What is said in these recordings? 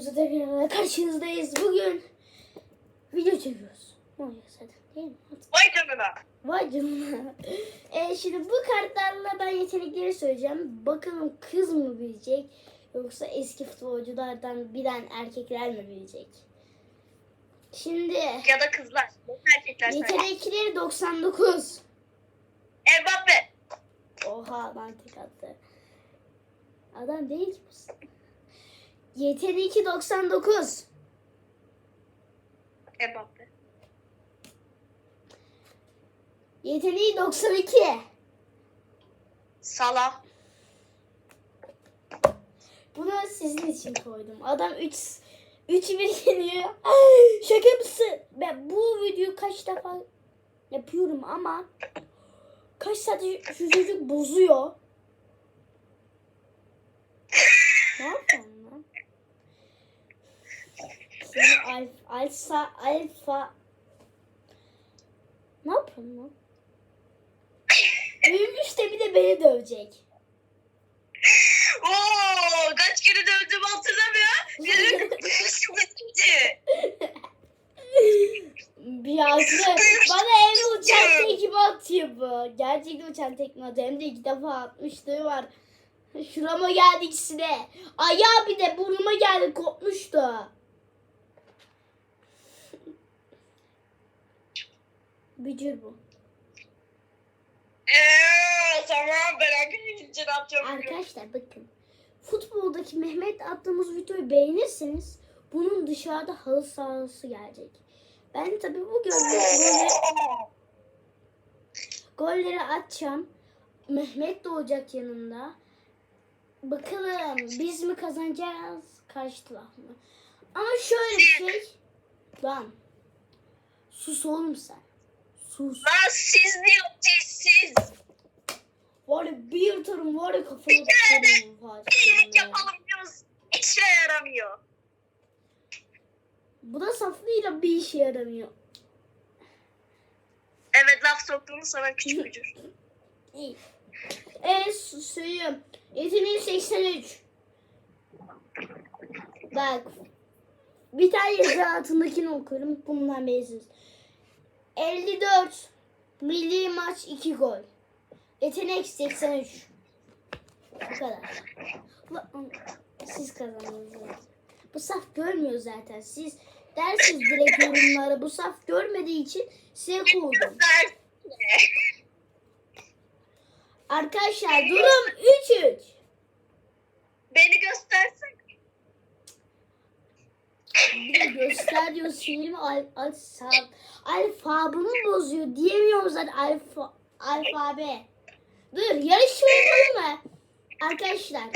videomuzda tekrar karşınızdayız. Bugün video çekiyoruz. Değil mi? Vay canına. Vay canına. E, şimdi bu kartlarla ben yetenekleri söyleyeceğim. Bakalım kız mı bilecek yoksa eski futbolculardan bilen erkekler mi bilecek? Şimdi Ya da kızlar. Erkekler yetenekleri 99. Mbappe. Oha ben tek attı. Adam değil ki bu. Yeteneği 99. Mbappe. Yeteneği 92. Salah. Bunu sizin için koydum. Adam 3 3 1 yeniyor. Şaka mısın? Ben bu videoyu kaç defa yapıyorum ama kaç saat şu çocuk bozuyor. ne yapıyorsun lan? Seni alfa, alfa, alfa. Ne yapıyorsun lan? Büyümüş de bir de beni dövecek. Oo, kaç kere dövdüğümü hatırlamıyor. Gözüm kıpkırmızı. Bir yazdı. Bana evde uçan tekme atıyor bu. Gerçekten uçan tekme atıyor. Hem de iki defa atmışlığı var. Şurama geldi ikisine. Ayağı bir de burnuma geldi kopmuştu. Bücür bu. Eee tamam ben ne yapacağım? Arkadaşlar bakın. Futboldaki Mehmet attığımız videoyu beğenirseniz bunun dışarıda halı sahası gelecek. Ben tabii bu golleri, golleri atacağım. Mehmet de olacak yanında. Bakalım biz mi kazanacağız karşı taraf mı? Ama şöyle bir şey. Lan. Sus oğlum sen. Sus. Lan siz diyor siz. Var ya bir yırtarım var ya kafana Bir kere de tutarım. Fatih İyilik ya. yapalım diyoruz. İşe yaramıyor. Bu da saflığıyla bir işe yaramıyor. Evet laf soktuğunu sana küçük bücür. İyi. Evet su- suyum. Yeteneğim 83. Bak. Bir tane yazı altındakini okuyorum. Bundan belirsiz. 54. Milli maç 2 gol. Yetenek 83. Bu kadar. Siz kazandınız. Bu saf görmüyor zaten. Siz dersiniz direkt yorumlara. Bu saf görmediği için size. Ders. Arkadaşlar durum 3-3. Beni göstersen. Bir de göster diyor al, al, sal, alfabımı bozuyor diyemiyorum zaten alfa, alfabe. Dur yarışma yapalım mı? Arkadaşlar.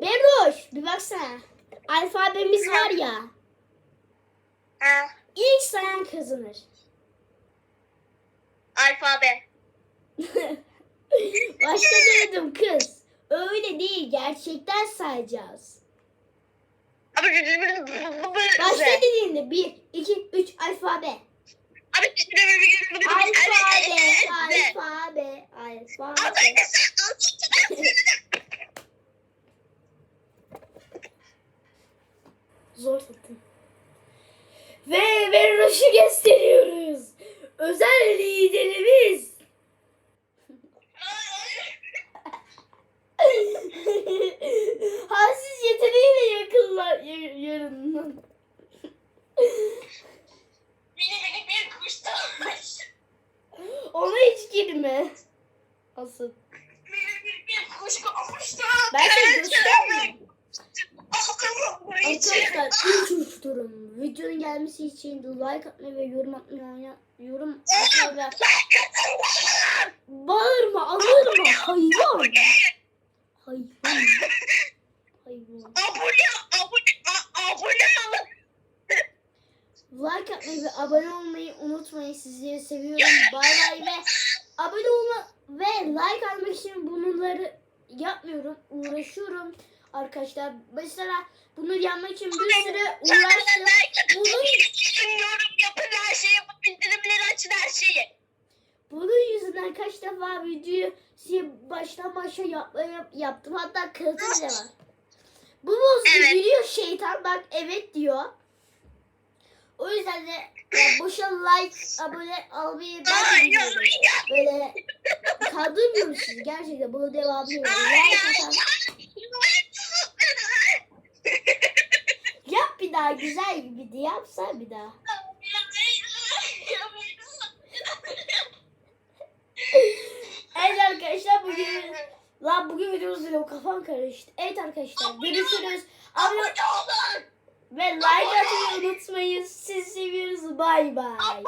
Beroş bir baksana. Alfabemiz var ya. Ha. İlk sayan kazanır. Alfabe. Başta dedim kız. Öyle değil gerçekten sayacağız. Abi Başta dediğinde 1, 2, 3 alfabe. Abi Alfabe, alfabe, alfabe. Zor tuttum. Ve Veroş'u gösteriyoruz. Özel liderimiz. Halsiz yeteneğiyle yakınlar yarından. Beni beni bir kuş tutmuş. Ona hiç girme. Asıl. Ben de göstermeyeyim. Arkadaşlar. Üç uçturum. Videonun gelmesi için like atmayı ve yorum atmayı yorum atmayı ve bağırma anırma hayvan. Hayvan. Hayvan. Abone, abone, abone. Like atmayı ve abone olmayı unutmayın. Sizleri seviyorum. Bay bay ve abone olma ve like almak için bunları yapmıyorum. Uğraşıyorum arkadaşlar. Mesela bunları yapmak için bir süre uğraştım. Bunun Yorum yapın her şeyi. Bildirimleri açın her şeyi. Bunun yüzünden kaç defa videoyu baştan başa yapma, yap, yaptım. Hatta kağıtı bile var. Bu bozdu Evet. gülüyor şeytan bak evet diyor. O yüzden de boşa like, abone almayı bilmiyorum. Böyle kandırmıyor musunuz? Gerçekten bunu devamlı. Like atan- Yap bir daha güzel gibi de yapsa bir daha. Evet arkadaşlar bugün Lan bugün videomuz o kafam karıştı. Evet arkadaşlar görüşürüz. Abone ve like atmayı unutmayın. Sizi seviyoruz. Bay bay.